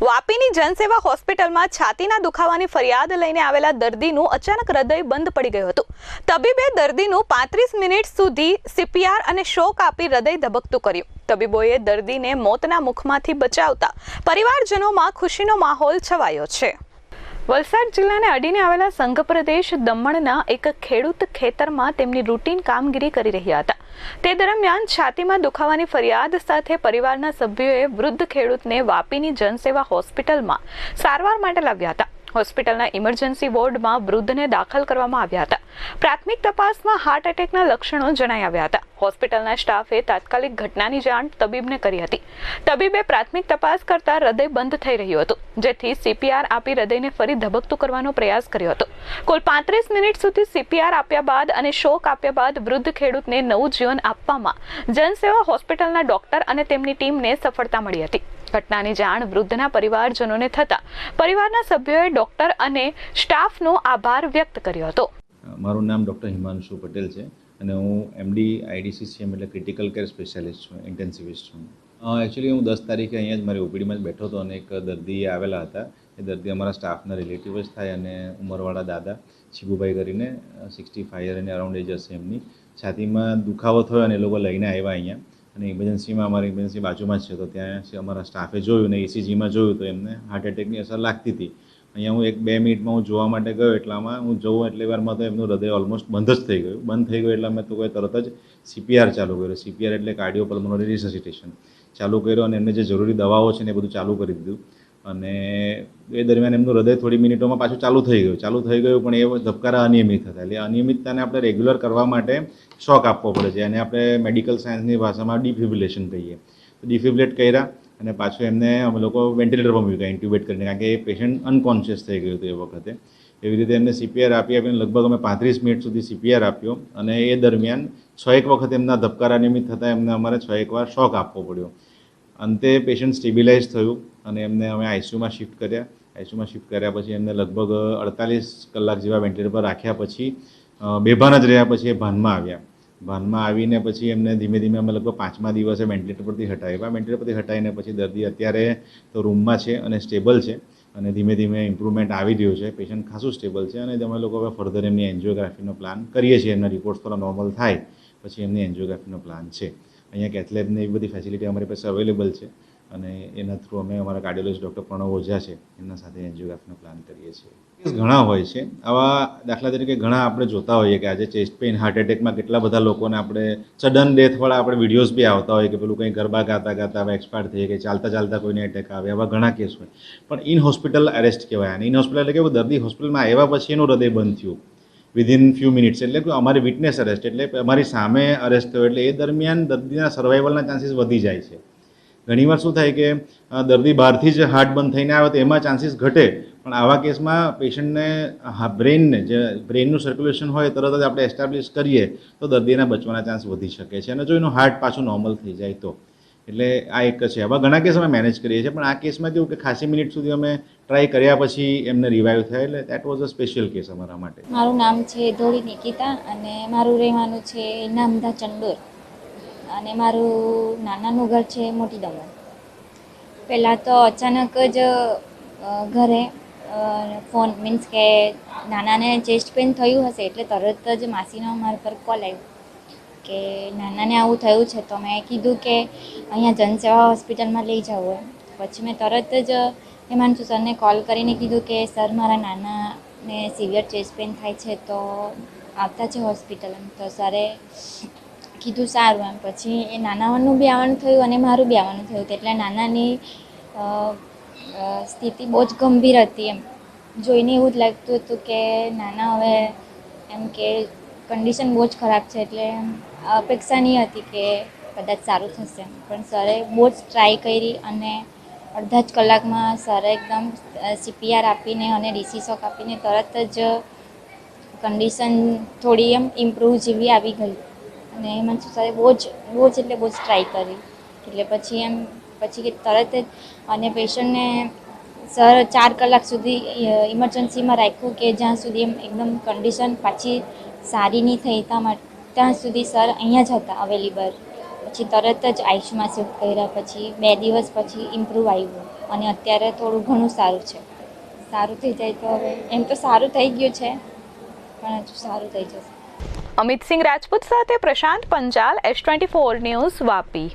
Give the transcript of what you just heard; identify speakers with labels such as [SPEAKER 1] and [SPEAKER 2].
[SPEAKER 1] વાપીની જનસેવા હોસ્પિટલમાં છાતીના દુખાવાની ફરિયાદ લઈને આવેલા દર્દીનું અચાનક હૃદય બંધ પડી ગયું હતું. તબીબે દર્દીનું પાંત્રીસ મિનિટ સુધી સીપીઆર અને શોક આપી હૃદય ધબકતું કર્યું. તબીબોએ દર્દીને મોતના મુખમાંથી બચાવતા પરિવારજનોમાં ખુશીનો માહોલ છવાયો છે. વલસાડ જિલ્લાને અડીને આવેલા સંઘ પ્રદેશ દમણના એક ખેડૂત ખેતરમાં તેમની રૂટીન કામગીરી કરી રહ્યા હતા. તે દરમિયાન છાતીમાં દુખાવાની ફરિયાદ સાથે પરિવારના સભ્યોએ વૃદ્ધ ખેડૂતને વાપીની જનસેવા હોસ્પિટલમાં સારવાર માટે લાવ્યા હતા. હોસ્પિટલના ઇમરજન્સી વોર્ડમાં વૃદ્ધને દાખલ કરવામાં આવ્યા હતા. પ્રાથમિક તપાસમાં હાર્ટ એટેકના લક્ષણો જણાઈ આવ્યા હતા. હોસ્પિટલના સ્ટાફે તાત્કાલિક ઘટનાની જાણ તબીબને કરી હતી. તબીબે પ્રાથમિક તપાસ કરતા હૃદય બંધ થઈ રહ્યું હતું, જેથી સીપીઆર આપી હૃદયને ફરી ધબકતું કરવાનો પ્રયાસ કર્યો હતો. કુલ પાંત્રીસ મિનિટ સુધી સીપીઆર આપ્યા બાદ અને શોક આપ્યા બાદ વૃદ્ધ ખેડૂતને નવું જીવન આપવામાં જનસેવા હોસ્પિટલના ડોક્ટર અને તેમની ટીમને સફળતા મળી હતી. ઘટનાની જાણ વૃદ્ધના પરિવારજનોને થતા પરિવારના સભ્યોએ ડોક્ટર અને સ્ટાફનો આભાર વ્યક્ત કર્યો હતો.
[SPEAKER 2] મારું નામ ડૉક્ટર હિમાંશુ પટેલ છે. અને હું એમડી આઈડીસીસીએમ એટલે ક્રિટિકલ કેર સ્પેશિયાલિસ્ટ છું ઇન્ટેન્સિવિસ્ટ છું. એકચ્યુઅલી હું દસ તારીખે અહીંયા જ મારી ઓપીડીમાં જ બેઠો હતો અને એક દર્દી આવેલા હતા. એ દર્દી અમારા સ્ટાફના રિલેટિવ જ થાય અને ઉંમરવાળા દાદા શિબુભાઈ કરીને સિક્સટી ફાઈવ અને અરાઉન્ડ એજ હશે એમની. છાતીમાં દુખાવો થયો અને એ લોકો લઈને આવ્યા અહીંયા. અને ઇમરજન્સીમાં અમારી ઇમરજન્સી બાજુમાં જ છે. તો ત્યાં અમારા સ્ટાફે જોયું ને એસીજીમાં જોયું તો એમને હાર્ટ એટેકની અસર લાગતી હતી. અહીંયા હું એક બે મિનિટમાં હું જોવા માટે ગયો એટલામાં. હું જોઉં એટલી વારમાં તો એમનું હૃદય ઓલમોસ્ટ બંધ જ થઈ ગયું. બંધ થઈ ગયું એટલે મેં તો કોઈ તરત જ સીપીઆર ચાલુ કર્યો. સીપીઆર એટલે કાર્ડિયો પલ્મોનરી રિસસિટેશન ચાલુ કર્યો અને એમને જે જરૂરી દવાઓ છે ને એ બધું ચાલુ કરી દીધું. અને એ દરમિયાન એમનું હૃદય થોડી મિનિટોમાં પાછું ચાલુ થઈ ગયું. ચાલુ થઈ ગયું પણ એ ધબકારા અનિયમિત હતા. એટલે અનિયમિતતાને આપણે રેગ્યુલર કરવા માટે શોક આપવો પડે છે. અને આપણે મેડિકલ સાયન્સની ભાષામાં ડિફિબ્રિલેશન કહીએ. તો ડિફિબ્રિલેટ કર્યા. અને પાછું એમને અમે લોકો વેન્ટિલેટર પર મૂક્યા ઇન્ટ્યુબેટ કરીને, કારણ કે એ પેશન્ટ અનકોન્શિયસ થઈ ગયું હતું એ વખતે. એવી રીતે એમને સીપીઆર આપી આપીને લગભગ અમે પાંત્રીસ મિનિટ સુધી સીપીઆર આપ્યો અને એ દરમિયાન છ એક વખત એમના ધબકારા નિમિત્ત થતાં એમને અમારે છ એક વાર શોક આપવો પડ્યો. અંતે પેશન્ટ સ્ટેબિલાઇઝ થયું અને એમને અમે આઈસીયુમાં શિફ્ટ કર્યા. આઈસીયુમાં શિફ્ટ કર્યા પછી એમને લગભગ અડતાલીસ કલાક જેવા વેન્ટિલેટર પર રાખ્યા પછી બેભાન જ રહ્યા પછી એ ભાનમાં આવ્યા. ભાનમાં આવીને પછી એમને ધીમે ધીમે અમે લગભગ પાંચમા દિવસે વેન્ટિલેટર પરથી હટાવ્યા વેન્ટિલેટર પરથી હટાવીને પછી દર્દી અત્યારે તો રૂમમાં છે અને સ્ટેબલ છે અને ધીમે ધીમે ઇમ્પ્રુવમેન્ટ આવી રહ્યું છે. પેશન્ટ ખાસું સ્ટેબલ છે અને અમે લોકો હવે ફર્ધર એમની એન્જિયોગ્રાફીનો પ્લાન કરીએ છીએ. એમના રિપોર્ટ્સ થોડા નોર્મલ થાય પછી એમની એન્જિયોગ્રાફીનો પ્લાન છે. અહીંયા કેથલેબને એવી બધી ફેસિલિટી અમારી પાસે અવેલેબલ છે. અને એના થ્રુ અમે અમારા કાર્ડિયોલોજી ડૉક્ટર પ્રણવ ઓઝા છે, એમના સાથે એન્જિયોગ્રાફીનો પ્લાન કરીએ છીએ. કેસ ઘણા હોય છે. આવા દાખલા તરીકે ઘણા આપણે જોતા હોઈએ કે આજે ચેસ્ટ પેઇન હાર્ટ એટેકમાં કેટલા બધા લોકોને આપણે સડન ડેથવાળા આપણે વિડીયોઝ બી આવતા હોય કે પેલું કંઈ ગરબા ગાતા ગાતા હવે એક્સપાયર થઈ કે ચાલતા ચાલતા કોઈને એટેક આવે, આવા ઘણા કેસ હોય. પણ ઇન હોસ્પિટલ અરેસ્ટ કહેવાય. અને ઇન હોસ્પિટલ એટલે કે દર્દી હોસ્પિટલમાં આવ્યા પછી એનું હૃદય બંધ થયું. વિધિન ફ્યુ મિનિટ્સ એટલે કે અમારી વિટનેસ અરેસ્ટ એટલે અમારી સામે અરેસ્ટ થયો. એટલે એ દરમિયાન દર્દીના સર્વાઈવલના ચાન્સીસ વધી જાય છે. ઘણીવાર શું થાય કે દર્દી બહારથી જ હાર્ટ બંધ થઈને આવે તો એમાં ચાન્સીસ ઘટે. પણ આવા કેસમાં પેશન્ટને બ્રેનને, જે બ્રેનનું સર્ક્યુલેશન હોય તરત જ આપણે એસ્ટાબ્લિશ કરીએ તો દર્દીના બચવાના ચાન્સ વધી શકે છે. અને જો એનું હાર્ટ પાછું નોર્મલ થઈ જાય તો. એટલે આ એક છે. આવા ઘણા કેસ અમે મેનેજ કરીએ છીએ, પણ આ કેસમાં કેવું કે ખાસી મિનિટ સુધી અમે ટ્રાય કર્યા પછી એમને રિવાઈવ થાય એટલે that was a special case અમારા માટે.
[SPEAKER 3] મારું નામ છે ધોળી નિકિતા અને મારું રહેવાનું છે નામદા ચંડોર. અને મારું નાનાનું ઘર છે મોટી દમણ પહેલાં તો અચાનક જ ઘરે ફોન મીન્સ કે નાનાને ચેસ્ટ પેન થયું હશે એટલે તરત જ માસીનો મારા પર કોલ આવ્યો કે નાનાને આવું થયું છે તો મેં કીધું કે અહીંયા જનસેવા હોસ્પિટલમાં લઈ જાઓ પછી મેં તરત જ હિમાંશુ સરને કોલ કરીને કીધું કે સર, મારા નાનાને સિવિયર ચેસ્ટ પેન થાય છે તો આવતા છે હોસ્પિટલ તો સરે કીધું સારું એમ. પછી એ નાનાનું બી આવવાનું થયું અને મારું બી આવવાનું થયું એટલે નાનાની સ્થિતિ બહુ જ ગંભીર હતી એમ. જોઈને એવું જ લાગતું હતું કે નાના હવે એમ કે કન્ડિશન બહુ જ ખરાબ છે. એટલે અપેક્ષા નહીં હતી કે કદાચ સારું થશે પણ સરે બહુ જ ટ્રાય કરી અને અડધા જ કલાકમાં સરે એકદમ સીપીઆર આપીને અને ડીસી શોક આપીને તરત જ કન્ડિશન થોડી એમ ઇમ્પ્રૂવ જેવી આવી ગઈ. અને હેમંત સરકારે બહુ જ બહુ જ એટલે બહુ જ ટ્રાય કરી. એટલે પછી એમ, પછી કે તરત જ અને પેશન્ટને સર ચાર કલાક સુધી ઇમરજન્સીમાં રાખ્યું કે જ્યાં સુધી એમ એકદમ કન્ડિશન પાછી સારી નહીં થઈ ત્યાં સુધી સર અહીંયા જ હતા અવેલેબલ પછી તરત જ આયુષમાં શિફ્ટ કર્યા, પછી બે દિવસ પછી ઇમ્પ્રૂવ આવ્યું. અને અત્યારે થોડું ઘણું સારું છે. સારું થઈ જાય તો હવે, એમ તો સારું થઈ ગયું છે, પણ હજુ સારું થઈ જશે.
[SPEAKER 1] અમિત સિંહ રાજપૂત સાથે Prashant Panchal S twenty four news Vapi.